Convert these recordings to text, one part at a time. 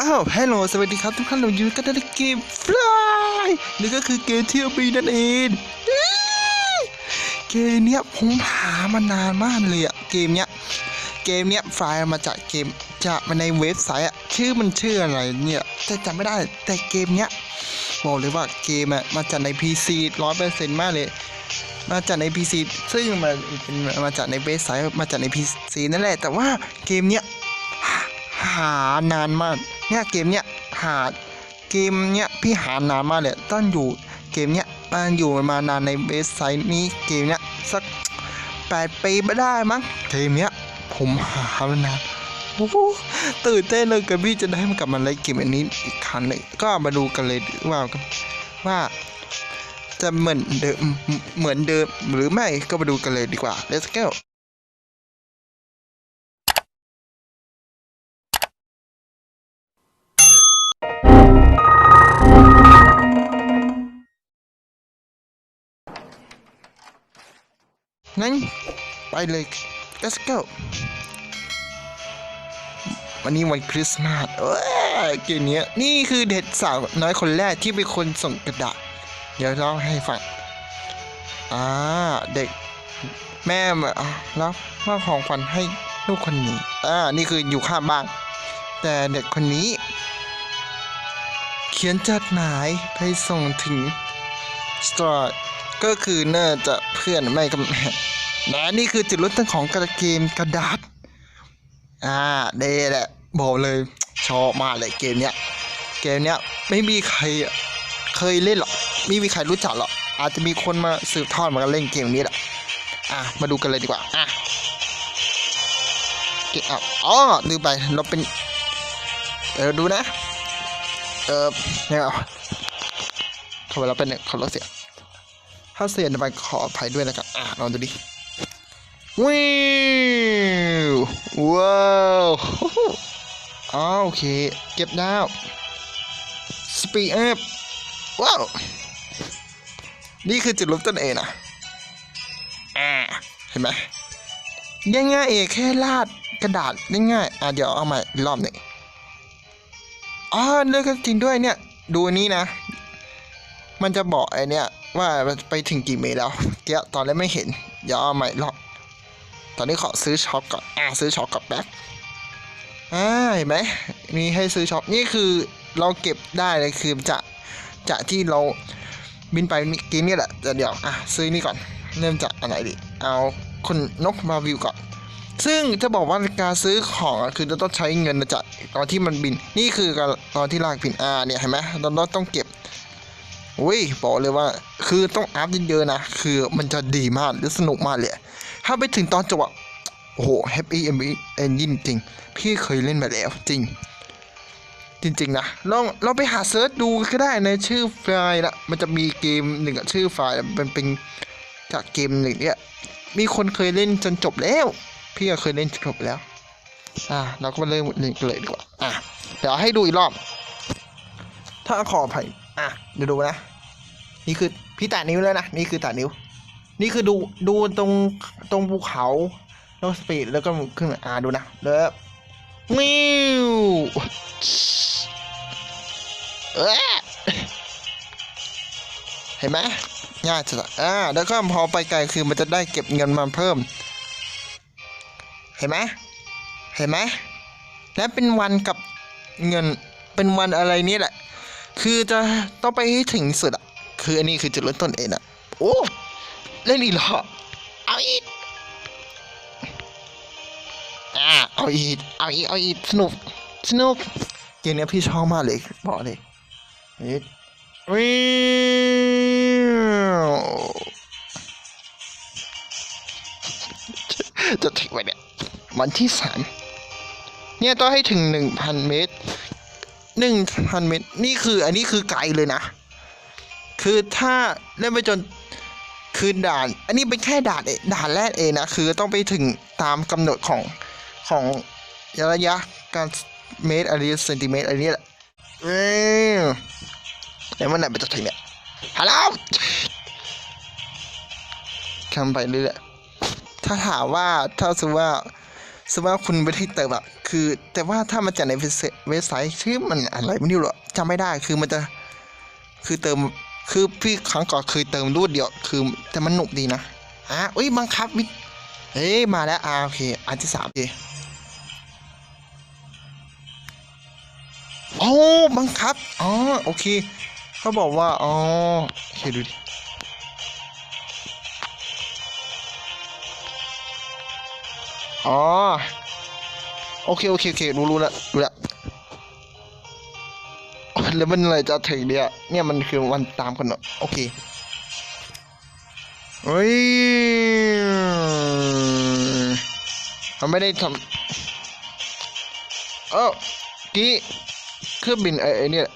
อ้าวฮัลโหลสวัสดีครับทุกท่านเราอยู่กันในเกม Fly นี่ก็คือเกมเที่ยวปีนั่นเองเกมเนี้ยผมหามานานมากเลยอะเกมเนี้ยเกมเนี้ยไฟล์มาจากเกมจากมาในเว็บไซต์อะชื่อมันชื่ออะไรเนี่ยแต่จำไม่ได้แต่เกมเนี้ยบอกเลยว่าเกมอะมาจากใน PC ร้อยเปอร์เซ็นต์มากเลย มาจากใน PC ซึ่งมันเป็นมาจากในเว็บไซต์มาจากใน PC นั่นแหละ แต่ว่าเกมเนี้ย หานานมากเนี่ยเกมเนี้ยหาเกมเนี้ยพี่หานานมากเลยต้องอยู่เกมเนี้ยมันอยู่มานานในเว็บไซต์นี้เกมเนี้ยสักแปดปีไม่ได้มั้งเกมเนี้ยผมหามานานโอ้โหตื่นเต้นเลยกับพี่จะได้มากลับมาเล่นเกมอันนี้อีกครั้งหนึ่งก็มาดูกันเลยว่าว่าจะเหมือนเดิมเหมือนเดิมหรือไม่ก็มาดูกันเลยดีกว่า let's go งั้นไปเลย let's go วันนี้วันคริสต์มาสเอ้ยเกมนี้นี่คือเด็กสาวน้อยคนแรกที่เป็นคนส่งกระดาษเดี๋ยวเล่าให้ฟังอ่าเด็ก แม่มาอะรับมอบของขวัญให้ลูกคนนี้อ่านี่คืออยู่ข้างบ้านแต่เด็กคนนี้ เขียนจดหมายไปส่งถึงสตอร์ ก็คือน่าจะเพื่อนไม่ก็แม่และนี่คือจุดเริ่มต้นของกระเกมกระดาษ อ่าเดแหละบอกเลยชอบมากเลยเกมเนี้ยเกมเนี้ยไม่มีใครเคยเล่นหรอกไม่มีใครรู้จักหรอกอาจจะมีคนมาสืบทอดมากันเล่นเกมนี้แหละอะมาดูกันเลยดีกว่าอะเกมอะอ๋อลืมไปเราเป็นเออดูนะ เออเนี่ยเอาเขาเวลาเป็นเนี่ยเขาเราเสีย ถ้าเสียไปขออภัยด้วยนะครับอะลองดูดิวิวว้าวอ๋อโอเค เก็บดาวสปีดอัพว้าว นี่คือจุดลบต้นเองนะอ่าเห็นไหมง่ายๆเอแค่ลาดกระดาษง่ายๆอะเดี๋ยวเอาใหม่รอบหนึ่งอ๋อเลือกจริงด้วยเนี่ย ดูนี้นะ มันจะบอกไอเนี่ยว่าไปถึงกี่เมตรแล้วเกี้ยตอนแรกไม่เห็นเดี๋ยวเอาใหม่รอบตอนนี้ขอซื้อช็อปก่อนอ่าซื้อช็อปกับแบ็คอ่าเห็นไหมมีให้ซื้อช็อปนี่คือเราเก็บได้เลยคือจะจะที่เราบินไปกินนี่แหละแต่เดี๋ยวอะซื้อนี่ก่อนเริ่มจากอันไหนดีเอาคนนกมาวิวก่อนซึ่งจะบอกว่าการซื้อของคือจะต้องใช้เงินนะจ๊ะตอนที่มันบิน นี่คือตอนที่ลากบินอ่าเนี่ยเห็นไหมเราต้องเก็บ อุ้ยบอกเลยว่าคือต้องอัพเยอะๆนะ คือมันจะดีมากหรือสนุกมากเลย ถ้าไปถึงตอนจบอะโอ้โหแฮปปี้เอ็มบีเอนยินจริง พี่เคยเล่นมาแล้วจริง จริง ๆ นะลองลองไปหาเซิร์ชดูก็ได้ในชื่อไฟล์ละมันจะมีเกมหนึ่งชื่อไฟล์มันเป็นจากเกมหนึ่งเนี่ยมีคนเคยเล่นจนจบแล้ว พี่ก็เคยเล่นจนจบแล้ว อะเราก็มาเริ่มเล่นกันเลยดีกว่าอะเดี๋ยวให้ดูอีกรอบ ถ้าขออภัยอะเดี๋ยวดูนะ นี่คือพี่แตะนิ้วแล้วนะ นี่คือแตะนิ้ว นี่คือดูดูตรงตรงภูเขาแล้วสปีดแล้วก็ขึ้นอ่าดูนะแล้ววิวเอ๊ะเห็นไหมง่ายจัดอ่าแล้วก็พอไปไกลคือมันจะได้เก็บเงินมาเพิ่ม เห็นไหมเห็นไหมและเป็นวันกับเงินเป็นวันอะไรนี่แหละ คือจะต้องไปให้ถึงสุดอะคืออันนี้คือจุดเริ่มต้นเองอะโอ้เล่นอีกเหรอเอาอีกอ่าเอาอีกเอาอีกเอาอีกสนุกสนุกเกมนี้พี่ชอบมากเลยบอกเลยเฮ้ยวิวจะถึงวันเนี่ยวันที่สามเนี่ยต้องให้ถึงหนึ่งพันเมตร หนึ่งพันเมตร นี่คืออันนี้คือไกลเลยนะ คือถ้าเล่นไปจนคือด่าน อันนี้เป็นแค่ด่านเองด่านแรกเองนะ คือต้องไปถึงตามกำหนดของของระยะการเมตรอะไรเซนติเมตรอะไรนี่แหละเอ้ยแล้วมันไหนไปจะถึงเนี่ยฮัลโหลทำไปเรื่อยๆถ้าถามว่าถ้าสมมติว่าสมมติว่าคุณไม่ได้เติมอะ คือแต่ว่าถ้ามันจากในเว็บไซต์ชื่อมันอะไรไม่รู้หรอกจำไม่ได้คือมันจะคือเติมคือพี่ครั้งก่อนเคยเติมรูดเดียว คือแต่มันหนุกดีนะอะเอ้ยบังคับวิเฮ้ยมาแล้วอ่าโอเคอันที่สามเคโอ้บังคับอ๋อโอเคเขาบอกว่าอ๋อโอเคดูดิอ๋อ โอเคโอเคโอเครู้รู้ล้วรู้ล้วแล้วมันอะไรจะถึงเนี่ยเนี่ยมันคือวันตามกันเนอะโอเคเฮ้ยมันไม่ได้ทำเออกี้เครื่องบินไอ้ไอ้เนี่ย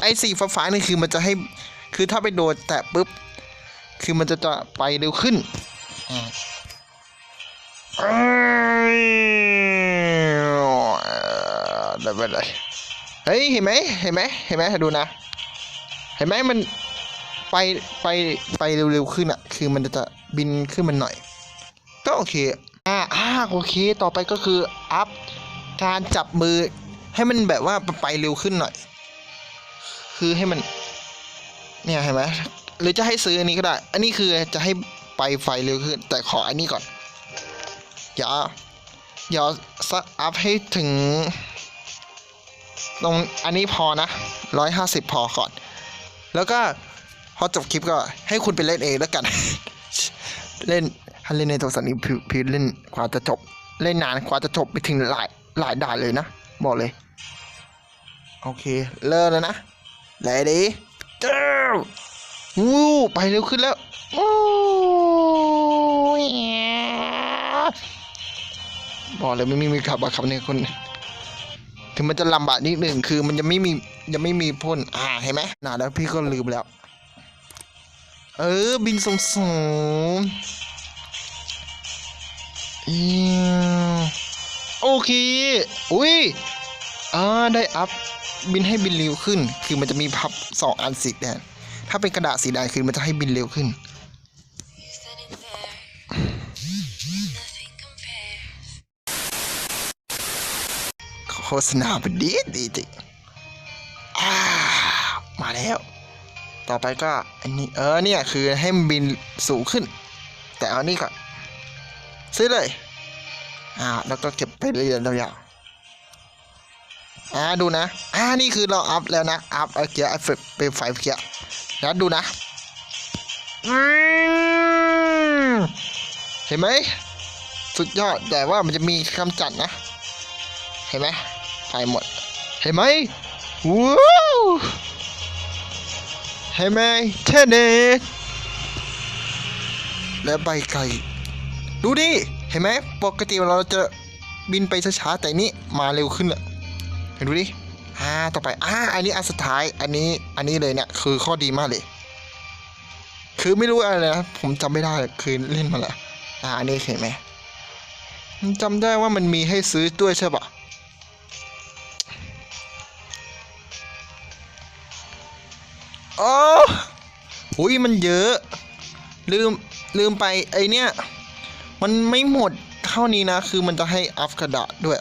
ไอ้สีฟ้าๆนี่คือมันจะให้ คือถ้าไปโดนแตะปุ๊บ คือมันจะจะไปเร็วขึ้นอ่า ได้ไปเลยเฮ้ยเห็นไหมเห็นไหมเห็นไหมดูนะ เห็นไหมมันไปไปไปเร็วๆขึ้นอะคือมันจะบินขึ้นมันหน่อย ก็โอเคอ่าอ่าโอเค ต่อไปก็คืออัพการจับมือให้มันแบบว่าไปเร็วขึ้นหน่อย คือให้มัน เนี่ยเห็นไหมหรือจะให้ซื้ออันนี้ก็ได้ อันนี้คือจะให้ไปไฟเร็วขึ้น แต่ขออันนี้ก่อน อย่าอย่าสักอัพให้ถึง ตรงอันนี้พอนะร้อยห้าสิบพอก่อน แล้วก็พอจบคลิปก็ให้คุณไปเล่นเองแล้วกัน เล่นถ้าเล่นในโทรศัพท์นี้พี่พี่เล่นกว่าจะจบ เล่นนานกว่าจะจบไปถึงหลายหลายด่านเลยนะ บอกเลย โอเคเริ่มแล้วนะไหนดีเจ้าวู้ไปเร็วขึ้นแล้วบอกเลยไม่มีมีขับอะขับเนี่ยคน ถึงมันจะลำบากนิดหนึ่งคือมันจะไม่มียังไม่มีพ่นอ่าเห็นไหมน่าแล้วพี่ก็ลืมแล้ว เออ บินสูงสูงอโอเคอุ้ยอ่าได้อัพบินให้บินเร็วขึ้น คือมันจะมีพับสองอันสีแดงถ้าเป็นกระดาษสีแดงคือมันจะให้บินเร็วขึ้น ษณาเป็นดีดีจริงมาแล้ว ต่อไปก็อันนี้เออเนี่ยคือให้มันบินสูงขึ้น แต่เอานี่ก่อนซื้อเลยอ่าแล้วก็เก็บไปเรื่อยๆยาวๆอ่าดูนะอ่านี่คือเราอัพแล้วนะอัพเอเกียร์ไอเฟเป็นไฟเกียร์แล้วดูนะเห็นไหมสุดยอดแต่ว่ามันจะมีคำจัดนะ เห็นไหม ไปหมด เห็นไหมว้าวเห็นไหมเทนเนสและใบไก่ดูดิ เห็นไหมปกติเราจะบินไปช้าๆแต่นี่มาเร็วขึ้นอะเห็นดูดิอ่าต่อไปอ่าอันนี้อันสุดท้ายอันนี้อันนี้เลยเนี่ยคือข้อดีมากเลย คือไม่รู้อะไรนะผมจำไม่ได้คือเล่นมาแล้วอ่าอันนี้เห็นไหมจำได้ว่ามันมีให้ซื้อด้วยใช่ปะ โอ้หุยมันเยอะ ลืมลืมไปไอเนี้ยมันไม่หมดเท่านี้นะ คือมันจะให้อัพกระดาษด้วย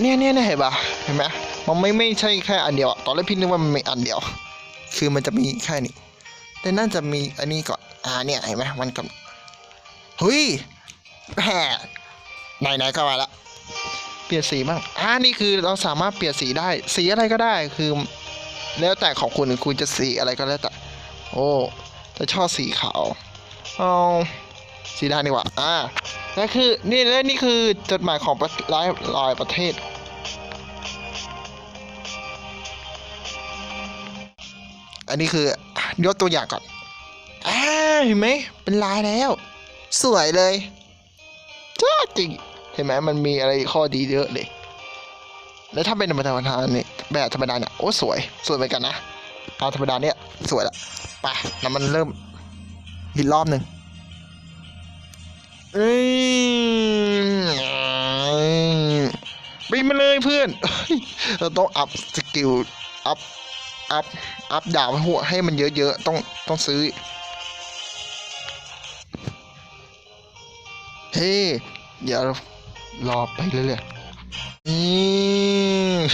เนี่ยเนี่ยเนี่ยเห็นปะเห็นไหมมันไม่ไม่ใช่แค่อันเดียวอะตอนแรกพี่นึกว่ามันมีอันเดียว คือมันจะมีแค่นี้แต่น่าจะมีอันนี้ก่อนอ่าเนี่ยเห็นไหมมันกับเฮ้ยแหมไหนๆก็มาละเปลี่ยนสีบ้างอ่านี่คือเราสามารถเปลี่ยนสีได้ สีอะไรก็ได้คือ แล้วแต่ของคุณคุณจะสีอะไรก็แล้วแต่ โอ้จะชอบสีขาวเอาสีแดงดีกว่า อ่านั่นคือ นี่และนี่คือจดหมายของประหลายหลายประเทศ อันนี้คือยกตัวอย่างก่อนอ่าเห็นไหม เป็นลายแล้ว สวยเลยจ้าจริง เห็นไหมมันมีอะไรข้อดีเยอะเลย แล้วถ้าเป็นธรรมดาธรรมดาเนี่ย แบบธรรมดาเนี่ย โอ้สวย สวยเหมือนกันนะเอาธรรมดาเนี่ยสวยละไปแล้วมันเริ่มอีกรอบหนึ่งเอ้ยบินมาเลยเพื่อน เราต้องอัพสกิล อัพ อัพ อัพดาวให้หัวให้มันเยอะๆ ต้อง ต้องซื้อ เฮ้ เดี๋ยวรอไปเรื่อยๆ อืม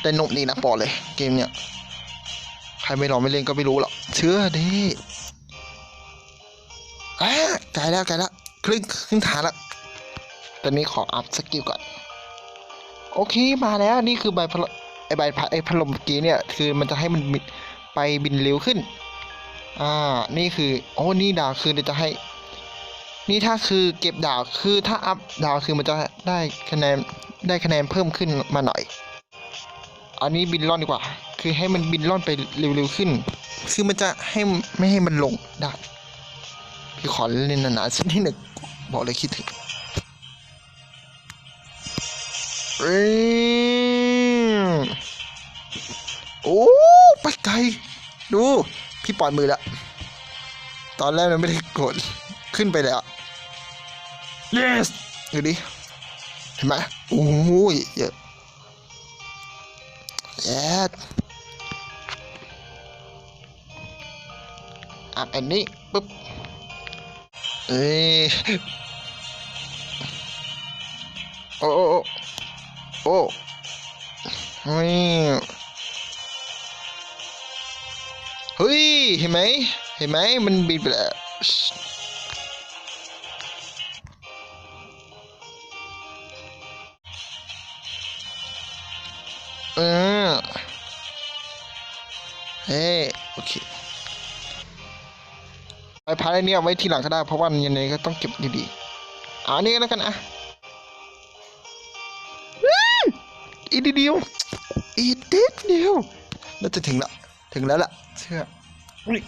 แต่หนุกดีนะปอเลย เกมเนี่ย ใครไม่ลองไม่เล่นก็ไม่รู้หรอกเชื่อดิอะไกลแล้วไกลแล้วครึ่งครึ่งทางแล้วตอนนี้ขออัพสกิลก่อน โอเคมาแล้วนี่คือใบพัดไอใบพัดไอพัดลมเมื่อกี้เนี่ย คือมันจะให้มันไปบินเร็วขึ้น อ่า นี่คือ โอ้ นี่ดาคือจะให้ นี่ถ้าคือเก็บดาวคือถ้าอัพดาวคือมันจะได้คะแนนได้คะแนนเพิ่มขึ้นมาหน่อย อันนี้บินล่อนดีกว่า คือให้มันบินล่อนไปเร็วๆขึ้น คือมันจะให้ไม่ให้มันลงได้พี่ขอเล่นหนาๆสักนิดหนึ่งบอกเลยคิดถึงเอ้ยโอ้ไปไกล ดู พี่ปล่อยมือแล้วตอนแรกมันไม่ได้กด ขึ้นไปแล้ว yes ดูดิ เห็นไหมโอ้ยเยอะแยดอะอันนี้ปุ๊บ เอ้ยโอ้โอ้โอ้โอ้เฮ้ยเฮ้ยเห็นไหมเห็นไหมมันบินไปแล้ว เออเฮ้โอเคไอพาร์ทนี้เอาไว้ทีหลังก็ได้ เพราะว่ายังไงก็ต้องเก็บดีๆเอาอันนี้ก็แล้วกันอะอื้ออีกนิดเดียวอีกนิดเดียวน่าจะถึงละถึงแล้วล่ะเชื่ออุ๊ย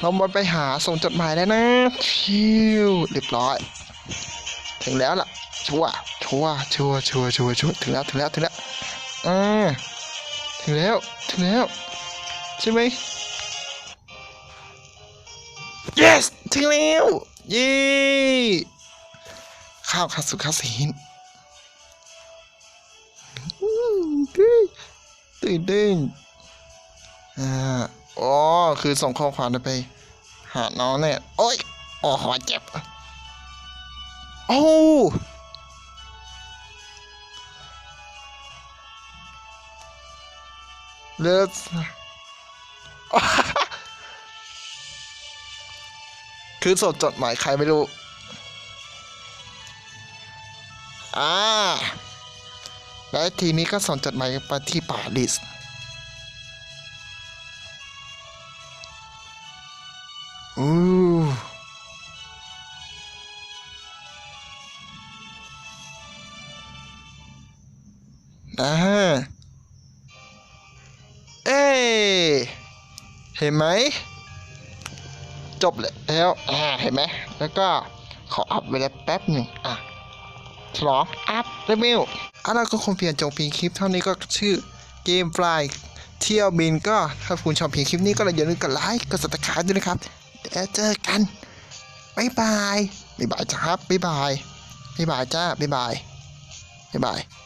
เรามาไปหาส่งจดหมายแล้วนะชิวเรียบร้อย ถึงแล้วล่ะชัวร์ ชัวชัวชัวชัวชัวถึงแล้วถึงแล้วถึงแล้วอ่าถึงแล้วถึงแล้วใช่ไหม yes ถึงแล้วเย้ข้าวคาสุคาสินตื่นเต้นอ่าอ๋อคือส่งข้อความไป หาน้องเนี่ยโอ๊ยโอ้โหเจ็บโอ้ เลิศคือส่งจดหมายใครไม่รู้อ่าและทีนี้ก็ส่งจดหมายไปที่ปารีส เห็นไหม จบแล้วอ่าเห็นไหม แล้วก็ขออัพเวลาแป๊บหนึ่งอะฉลองอัพเลเวลอะเราก็คงเปลี่ยนจงเพียงคลิปเท่านี้ก็ชื่อเกมฟลายเที่ยวบินก็ถ้าคุณชอบเพียงคลิปนี้ก็อย่าลืมกดไลค์กดสับสไครต์ด้วยนะครับแล้วเจอกันบ๊ายบายบ๊ายบายจ้าครับบ๊ายบายบ๊ายบายจ้าบ๊ายบายบ๊ายบาย